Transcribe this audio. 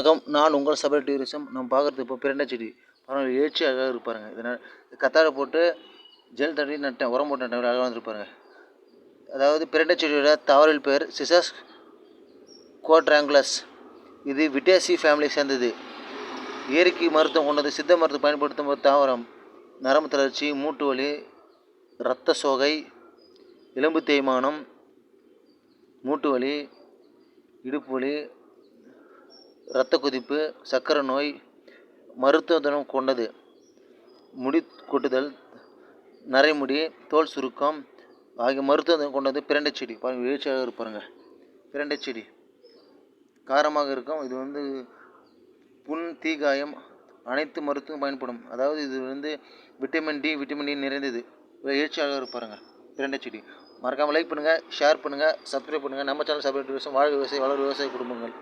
வணக்கம் நான் உங்கள் சபரி டூரிசம் நம்ம பார்க்குறது இப்போ பிரண்டை செடி. பரவாயில்ல எழுச்சி அழகாக இருப்பாருங்க இதனால் கத்தாழை போட்டு ஜெல் தண்ணி நட்டேன் உரம் போட்டு நட்டேன் அழகாக வந்துருப்பாருங்க அதாவது பிரண்டை செடியோட தாவரல் பேர் சிசஸ் கோட்ராங்குலஸ் இது விட்டேசி ஃபேமிலியை சேர்ந்தது. இயற்கை மருத்துவம் கொண்டது சித்த மருத்துவம் பயன்படுத்தும் போது தாவரம் நரம்பு தளர்ச்சி மூட்டு வலி இரத்த சோகை எலும்பு தேய்மானம் மூட்டு வலி இடுப்பு வலி இரத்த கொதிப்பு சர்க்கரை நோய் மருத்துவ குணம் கொண்டது முடி கொட்டுதல் நரைமுடி தோல் சுருக்கம் ஆகிய மருத்துவ குணம் கொண்டது பிரண்டை செடி பாருங்கள் வீழ்ச்சியாக இருப்பாருங்க பிரண்டை செடி காரமாக இருக்கும் இது வந்து புண் தீகாயம் அனைத்து மருத்துவம் பயன்படும் அதாவது இது வந்து விட்டமின் டி விட்டமின் டி நிறைந்தது எழுச்சியாக இருப்பாருங்க பிரண்டை செடி மறக்காமல் லைக் பண்ணுங்கள் ஷேர் பண்ணுங்கள் சப்ஸ்கிரைப் பண்ணுங்கள் நம்ம சேனல் சப்ஸ்கிரைப் வாழ்க விவசாயி வளர் விவசாய குடும்பங்கள்